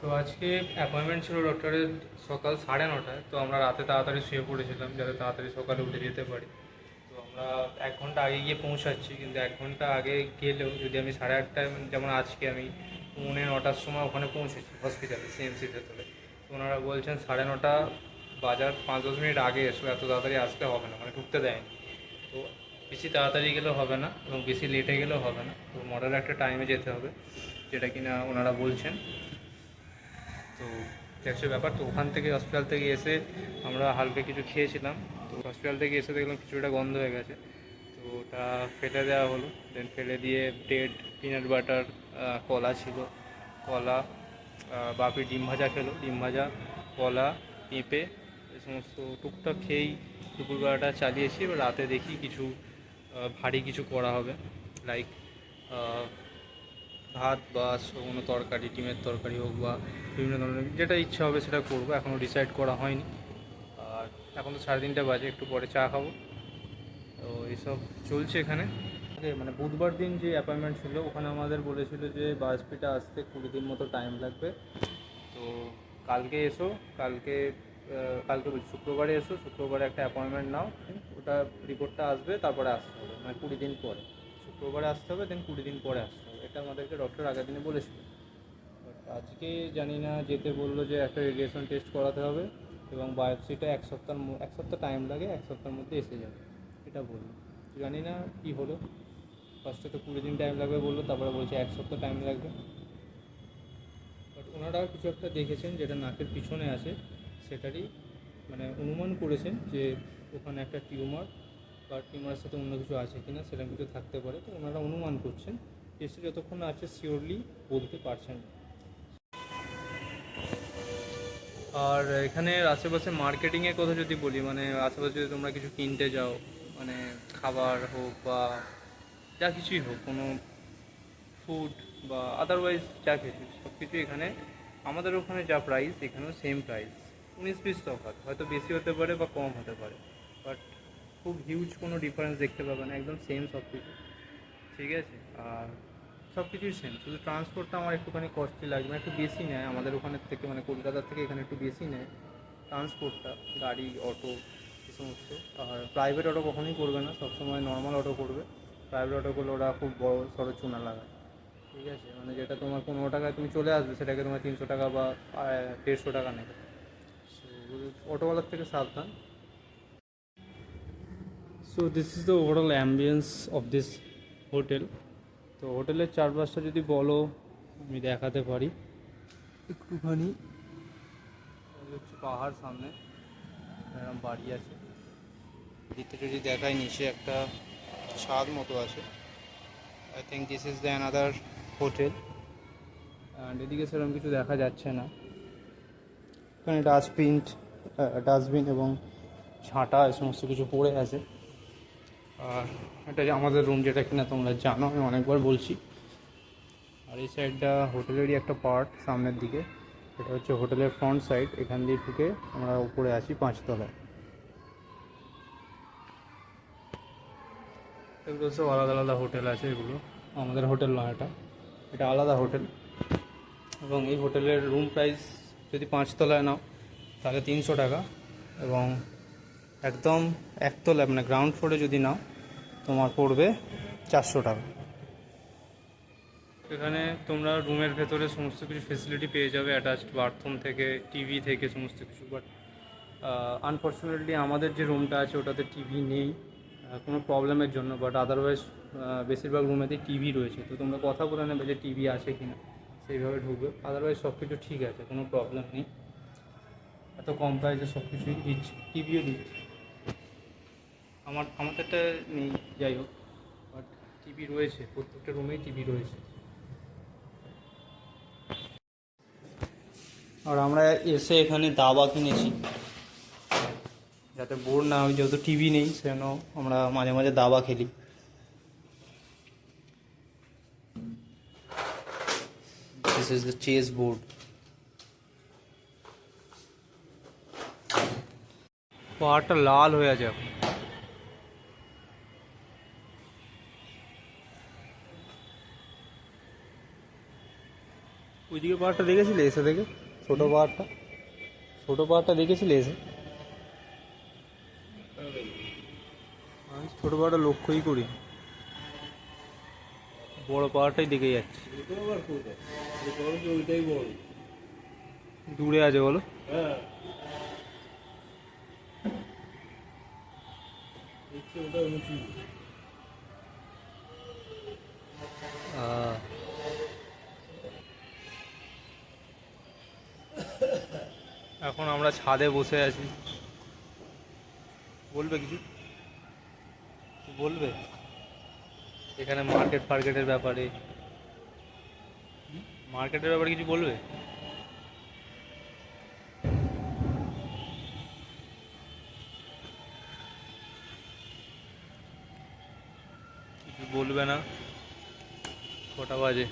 তো আজকে অ্যাপয়েন্টমেন্ট ছিল ডক্টরের সকাল সাড়ে নটায়, তো আমরা রাতে তাড়াতাড়ি শুয়ে পড়েছিলাম যাতে তাড়াতাড়ি সকালে উঠে যেতে পারি। তো আমরা এক ঘণ্টা আগে গিয়ে পৌঁছাচ্ছি, কিন্তু এক ঘণ্টা আগে গেলেও যদি আমি সাড়ে আটটায় যেমন আজকে আমি পৌনে নটার সময় ওখানে পৌঁছেছি হসপিটালে সিএমসিতে তোলে তো ওনারা বলছেন সাড়ে নটা বাজার পাঁচ দশ মিনিট আগে এসো, এত তাড়াতাড়ি আসতে হবে না মানে ঢুকতে দেয়নি। তো বেশি তাড়াতাড়ি গেলেও হবে না এবং বেশি লেটে গেলেও হবে না। তো মডেল একটা টাইমে যেতে হবে, যেটা কিনা ওনারা বলছেন। তো দেখছ ব্যাপার, তো ওখান থেকে হসপিটাল থেকে এসে আমরা হালকা কিছু খেয়েছিলাম। তো হসপিটাল থেকে এসে দেখলাম কিছুটা গন্ধ হয়ে গেছে। তো ওটা ফেলে দেওয়া হলো। দেন ফেলে দিয়ে ব্রেড পিনাট বাটার কলা ছিল। কলা বাপি ডিম ভাজা খেলো। ডিম ভাজা, কলা, পেঁপে এ সমস্ত টুকটাক খেয়েই দুপুরবেলাটা চালিয়েছি। এবার রাতে দেখি কিছু ভারী কিছু করা হবে। লাইক ভাত বা কোনো তরকারি, ডিমের তরকারি হোক বা বিভিন্ন ধরনের যেটা ইচ্ছা হবে সেটা করব এখনও ডিসাইড করা হয়নি। আর এখন তো সাড়ে তিনটে বাজে, একটু পরে চা খাব। তো এইসব চলছে এখানে। মানে বুধবার দিন যে অ্যাপয়েন্টমেন্ট ছিল, ওখানে আমাদের বলেছিল যে বাসপিটা আসতে কুড়ি দিন মতো টাইম লাগবে। তো কালকে এসো, কালকে কালকে শুক্রবারে এসো, শুক্রবারে একটা অ্যাপয়েন্টমেন্ট নাও। ওটা রিপোর্টটা আসবে, তারপরে আসতে হবে মানে কুড়ি দিন পরে। শুক্রবারে আসতে হবে দেন কুড়ি দিন পরে আসতে হবে। আমাদেরকে ডক্টর আগের দিনে বলেছিল। But আজকে জানি না, যেতে বলল যে একটা রেডিয়েশন টেস্ট করাতে হবে এবং বায়োপসিটা এক সপ্তাহ এক সপ্তাহ টাইম লাগে, এক সপ্তাহের মধ্যে এসে যাবে, এটা বলল। জানি না কী হলো। ফার্স্টে তো কুড়ি দিন টাইম লাগবে বলল, তারপরে বলছে এক সপ্তাহ টাইম লাগবে। বাট ওনারা কিছু একটা দেখেছেন যেটা নাকের পিছনে আছে, সেটারই মানে অনুমান করেছেন যে ওখানে একটা টিউমার বা টিউমারের সাথে অন্য কিছু আছে কিনা, সেরকম কিছু থাকতে পারে। তো ওনারা অনুমান করছেন টেস্টে যতক্ষণ আছে শিওরলি বলতে পারছেন আর এখানের আশেপাশে মার্কেটিংয়ের কথা যদি বলি মানে আশেপাশে যদি তোমরা কিছু কিনতে যাও মানে খাবার হোক বা যা কিছুই হোক, কোনো ফুড বা আদারওয়াইজ যা কিছু সব কিছু এখানে, আমাদের ওখানে যা প্রাইস এখানেও সেম প্রাইস উনিশ বিশ তফাৎ হয়তো বেশি হতে পারে বা কম হতে পারে বাট খুব হিউজ কোনো ডিফারেন্স দেখতে পাবে না, একদম সেম সব কিছু ঠিক আছে? আর সব কিছুই সেম শুধু ট্রান্সপোর্টটা আমার একটুখানি কস্টলি লাগবে একটু বেশি নেয় আমাদের ওখানের থেকে মানে কলকাতার থেকে এখানে একটু বেশি নেয় ট্রান্সপোর্টটা গাড়ি অটো এই সমস্ত। আর প্রাইভেট অটো কখনোই করবে না, সবসময় নর্মাল অটো করবে। প্রাইভেট অটো করলে ওরা খুব বড় সড়ো চুনা লাগায়। ঠিক আছে? মানে যেটা তোমার পনেরো টাকায় তুমি চলে আসবে, সেটাকে তোমার তিনশো টাকা বা দেড়শো টাকা নেবে। অটোওয়ালার থেকে সাবধান। So this is the overall ambience of this hotel তো হোটেলের চারপাশটা যদি বলো আমি দেখাতে পারি। একটুখানি। হচ্ছে পাহাড় সামনে এরকম বাড়ি আছে। দিকটা যদি দেখাই নিচে একটা ছাদ মতো আছে। I think this is the another hotel and এদিকে সেরকম কিছু দেখা যাচ্ছে না। এখানে ডাস্টবিন ডাস্টবিন এবং ঝাঁটা এই সমস্ত কিছু পড়ে আছে। আর এটা যে আমাদের রুম যেটা কিনা তোমরা জানো, আমি অনেকবার বলছি। আর এই সাইডটা হোটেলেরই একটা পার্ট সামনের দিকে। এটা হচ্ছে হোটেলের ফ্রন্ট সাইড এখান দিয়ে ঢুকে আমরা উপরে আছি পাঁচতলায়। এগুলো সব আলাদা আলাদা হোটেল আছে এগুলো। আমাদের হোটেল নয় এটা। এটা আলাদা হোটেল। এবং এই হোটেলের রুম প্রাইস যদি পাঁচতলায় নাও, তাহলে তিনশো টাকা। এবং একদম একতলায় মানে গ্রাউন্ড ফ্লোরে যদি নাও, তোমার পড়বে চারশো টাকা। এখানে তোমরা রুমের ভেতরে সমস্ত কিছু ফেসিলিটি পেয়ে যাবে অ্যাটাচড বাথরুম থেকে টিভি থেকে সমস্ত কিছু। বাট আনফর্চুনেটলি আমাদের যে রুমটা আছে, ওটাতে টিভি নেই কোনো প্রবলেমের জন্য। বাট আদারওয়াইজ বেশিরভাগ রুমেতেই টিভি রয়েছে। তো তোমরা কথা বলে নেবে যে টিভি আছে কি না সেইভাবে ঢুকবে। আদারওয়াইজ সব কিছু ঠিক আছে, কোনো প্রবলেম নেই। এত কম প্রাইসে সব কিছুই দিচ্ছে টিভিও দিচ্ছে। আমার আমাদেরটা নেই যাই হোক। বাট টিভি রয়েছে প্রত্যেকটা রুমেই টিভি রয়েছে। আর আমরা এসে এখানে দাবা কিনেছি। যাতে বোর না হয় যেহেতু টিভি নেই সেজন্য আমরা মাঝে মাঝে দাবা খেলি। This is the chess board পাহাড়টা লাল হয়ে আছে ওইদিকে পাহাড়টা দেখেছিলে এসে থেকে ছোট পাহাড়টা ছোট পাহাড়টা দেখেছিলে এসে আমি ছোট পাহাড়টা লক্ষ্যই করি বড় পাহাড়টাই দেখে যাচ্ছি এটা আবার কোথায় এটা বরঞ্চ ওইটাই বড় দূরে আছে বলো হ্যাঁ দেখছি ওটা উঁচু আমরা ছাদে বসে আছি। বলবে কিছু? বলবে? এখানে মার্কেট ফার্কেটের ব্যাপারে। মার্কেটের ব্যাপারে কিছু বলবে? কিছু বলবে না। কটা বাজে।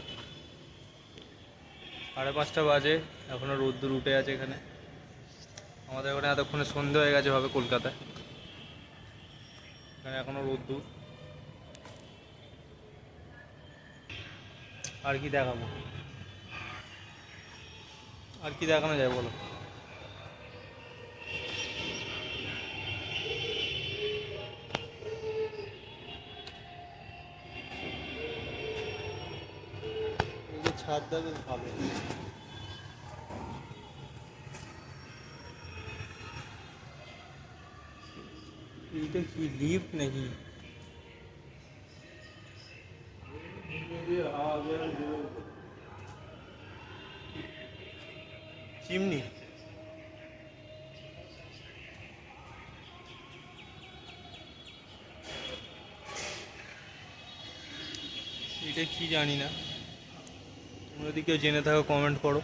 সাড়ে পাঁচটা বাজে। এখনও রোদ্দুর উঠে আছে এখানে। আমাদের ওখানে এতক্ষণে সন্ধে হয়ে গেছে হবে কলকাতায়। এখানে এখনও রোদ্দুর। আর কি দেখাবো? আর কি দেখানো যায় বলো? ছাদটা বেশ ভালো। এইটা কি লিফট নাকি হাওয়া বেরোয় জোর করে। চিমনি এটা কি জানি না তোমরা যদি কেউ জেনে থাকো কমেন্ট করো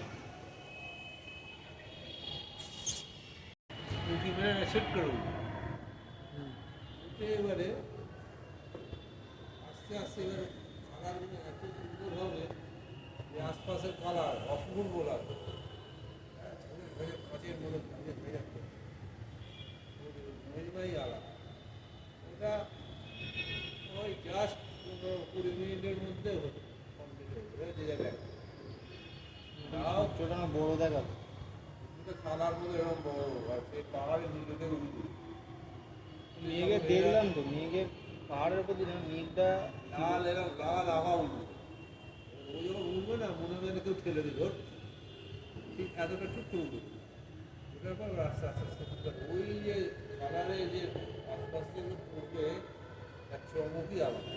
উঁকি মেরে না সেট করে উঠবে। উঠে এবারে আস্তে আস্তে এবারে কালারগুলো এত সুন্দর হবে যে আশপাশের কালার অপূর্ব লাগবে হ্যাঁ, ছাদের ভেজে কাঁচের মতো ভেজে ভেজে মেজবাই আলাদা ওটা ওই জাস্ট কুড়ি মিনিটের মধ্যে হতো কমপ্লিট হয়ে যাবে যে জায়গায় তাও ছোটটা না বড় দেখা কিন্তু থানার মধ্যে এরকম বড় আর সেই পাহাড়ে নিজে থেকে উঠবে মেঘে দেখলাম তো মেঘের পাহাড়ের উপর দিয়ে মেঘটা লাল এরকম লাল আভা উঠবে ওই যখন উঠবে না মনে হবে যেন কেউ ঠেলে দিল ঠিক এতটা টুকটু উঠবে ওটার পর আস্তে আস্তে আস্তে উঠবে। ওই যে কালারে যে আশপাশ থেকে পড়বে তার চমকই আলাদা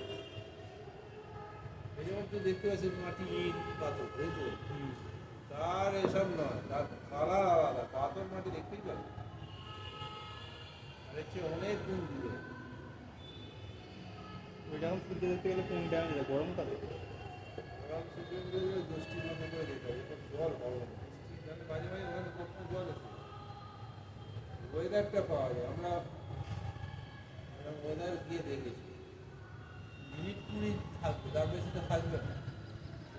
তো দেখতে পাচ্ছি মাটি ইট পাথর তাই তো। তার এসব নয় তার কালার আলাদা পাথর মাটি দেখতেই পাবে আর অনেক গুণ দূরে। ওই যখন সূর্য দেখতে গেলে কোন টাইম যায় গরমকালে আরাম সে জন্য দোষটি করে যেতে হবে জল ভালো মানে মাঝে মাঝে ওখানে কখনো জল আছে ওয়েদারটা পাওয়া যায়। আমরা ওয়েদার গিয়ে দেখেছি। মিনিট কুড়ি থাকবে তার বেশি তো থাকবে না।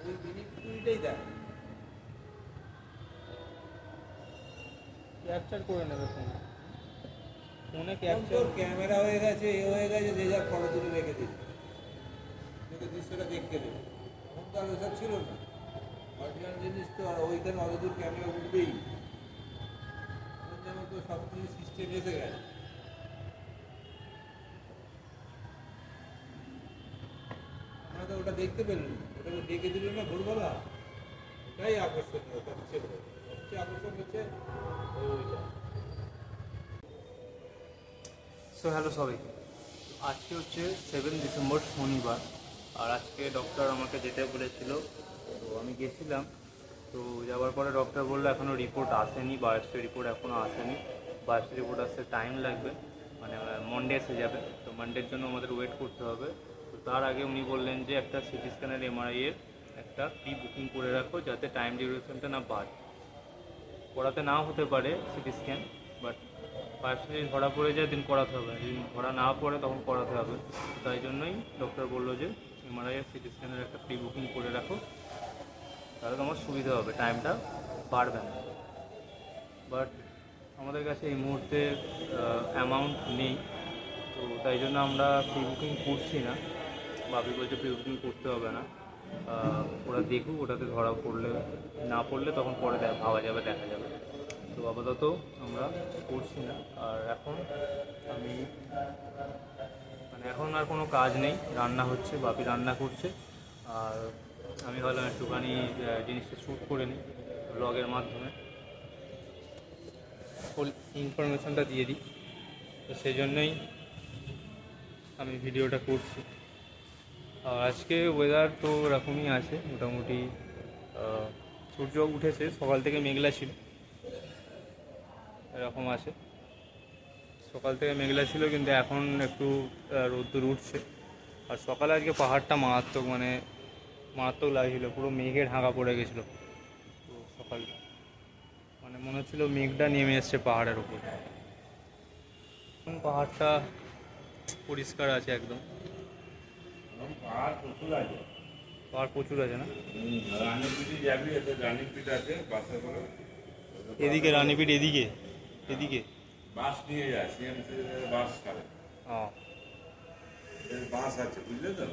ওই মিনিট কুড়িটাই দেখ। ক্যাপচার করে নেবে ফোনে। ফোনে ক্যাপচার ক্যামেরা হয়ে গেছে এ হয়ে গেছে যে যা ফটো তুলে রেখে দিচ্ছে তোকে দৃশ্যটা দেখতে দেবে। তখন তো আর ওসব ছিল না। অরিজিনাল জিনিস তো আর ওইখানে অত দূর ক্যামেরা উঠবেই। যেন তো সব কিছু সিস্টেম এসে গেছে। তো ওটা দেখতে পেলাম না। ওটাকে ডেকে দিল না ভোরবেলা। ওটাই আকর্ষণীয় সবচেয়ে বড়। সবচেয়ে আকর্ষণ হচ্ছে সো হ্যালো সবাই আজকে হচ্ছে সেভেন ডিসেম্বর শনিবার। আর আজকে ডক্টর আমাকে যেতে বলেছিল। তো আমি গেছিলাম। তো যাওয়ার পরে ডক্টর বলল এখনও রিপোর্ট আসেনি বায়োপসি রিপোর্ট এখনও আসেনি। বায়োপসি রিপোর্ট আসতে টাইম লাগবে। মানে মন্ডে এসে যাবে। তো মানডের জন্য আমাদের ওয়েট করতে হবে। তো তার আগে উনি বললেন যে একটা সিটি স্ক্যানের এর একটা প্রি বুকিং করে রাখো যাতে টাইম ডিউরেশনটা না বাড়ে। করাতে নাও হতে পারে সিটি স্ক্যান বাট ফার্স্ট যদি ধরা পড়ে যায় দিন করাতে হবে। যদি ধরা না পড়ে, তখন করাতে হবে। তাই জন্যই ডক্টর বলল যে এমআরআই আর সিটি স্ক্যানের একটা প্রি বুকিং করে রাখো। তাহলে তোমার সুবিধা হবে টাইমটা বাড়বে না। বাট আমাদের কাছে এই মুহূর্তে অ্যামাউন্ট নেই। তো তাই জন্য আমরা প্রি বুকিং করছি না। বাবি বলছে প্রি বুকিং করতে হবে না। ওরা দেখুক ওটাতে ধরা পড়লে, না পড়লে তখন পরে দেখা, ভাবা যাবে, দেখা যাবে। তো আপাতত আমরা করছি না। আর এখন আমি মানে এখন আর কোনো কাজ নেই। রান্না হচ্ছে, বাপি রান্না করছে। আর আমি ভাবলাম একটুখানি জিনিসটা শ্যুট করে নিই ব্লগের মাধ্যমে। ফুল ইনফরমেশনটা দিয়ে দিই। তো সেই জন্যই আমি ভিডিওটা করছি। আজকে ওয়েদার তো এরকমই আছে মোটামুটি। সূর্য উঠেছে, সকাল থেকে মেঘলা ছিল। এরকম আছে। সকাল থেকে মেঘলা ছিল, কিন্তু এখন একটু রোদ্দুর উঠছে। আর সকালে আজকে পাহাড়টা মারাত্মক মানে মারাত্মক লাগছিল, পুরো মেঘে ঢাকা পড়ে গেছিল। সকালটা মানে মনে হচ্ছিল মেঘটা নেমে এসছে পাহাড়ের উপর। পাহাড়টা পরিষ্কার আছে একদম। পাহাড় প্রচুর আছে। পাহাড় প্রচুর আছে না? যাবি এতে রানীপিঠ আছে বাসে করে এদিকে রানীপিঠ এদিকে এদিকে। বাস নিয়ে যায় সিএমসি বাস ছাড়ে। ও। বাস আছে বুঝলে তো?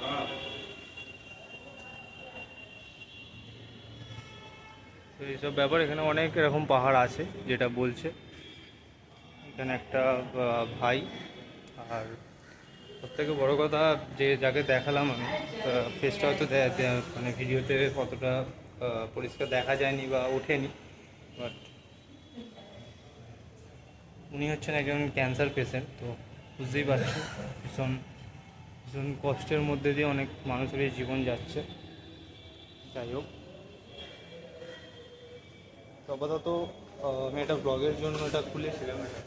হ্যাঁ। তো এইসব ব্যাপার এখানে অনেক এরকম পাহাড় আছে যেটা বলছে। এখানে একটা ভাই আর থেকে বড়ো কথা যে যাকে দেখালাম আমি ফেসটা হয়তো মানে ভিডিওতে কতটা পরিষ্কার দেখা যায়নি বা ওঠেনি বাট উনি হচ্ছেন একজন ক্যান্সার পেশেন্ট তো বুঝতেই পারছি, ভীষণ ভীষণ কষ্টের মধ্যে দিয়ে অনেক মানুষের জীবন যাচ্ছে যাই হোক আপাতত আমি একটা ব্লগের জন্য এটা খুলেছিলাম এটা।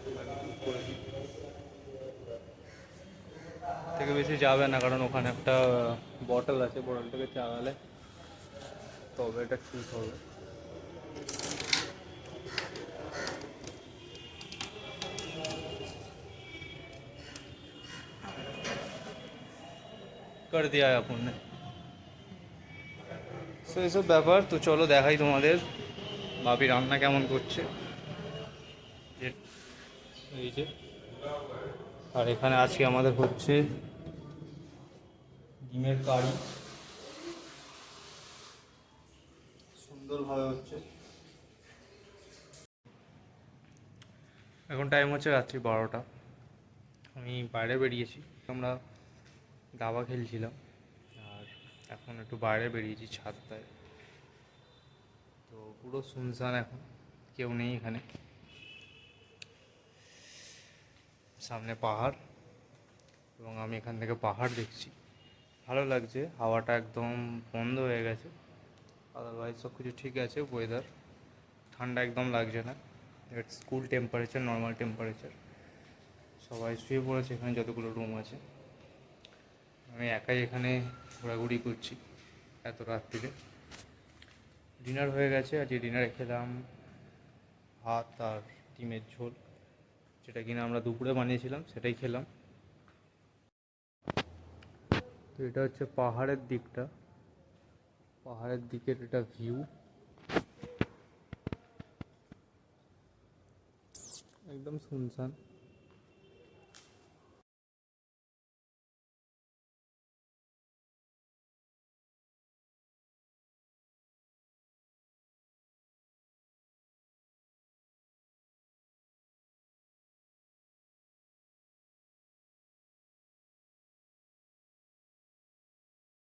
থেকে বেশি যাবে না, কারণ ওখানে একটা বটল আছে বটলটাকে চালালে তবে এটা ঠিক হবে। কর দিয়া আপন সো এসব ব্যাপার, তো চলো দেখাই তোমাদের, ভাবি রান্না কেমন করছে। এই যে, আর এখানে আজকে আমাদের হচ্ছে ডিমের কারি। সুন্দরভাবে হচ্ছে। এখন টাইম হচ্ছে রাত্রি বারোটা। আমি বাইরে বেরিয়েছি। আমরা দাবা খেলছিলাম। আর এখন একটু বাইরে বেরিয়েছি ছাদটায়। তো পুরো শুনশান এখন। কেউ নেই এখানে। সামনে পাহাড়। এবং আমি এখান থেকে পাহাড় দেখছি। ভালো লাগছে, হাওয়াটা একদম বন্ধ হয়ে গেছে। আদারওয়াইজ সব কিছু ঠিক আছে ওয়েদার ঠান্ডা একদম লাগছে না। স্কুল টেম্পারেচার নর্মাল টেম্পারেচার সবাই শুয়ে পড়েছে এখানে যতগুলো রুম আছে। আমি একাই এখানে ঘোরাঘুরি করছি এত রাত্রিরে। ডিনার হয়ে গেছে, আজকে ডিনারে খেলাম ভাত আর ডিমের ঝোল। যেটা কিনা আমরা দুপুরে বানিয়েছিলাম, সেটাই খেলাম তো এটা হচ্ছে পাহাড়ের দিকটা। পাহাড়ের দিকের এটা ভিউ একদম শুনশান।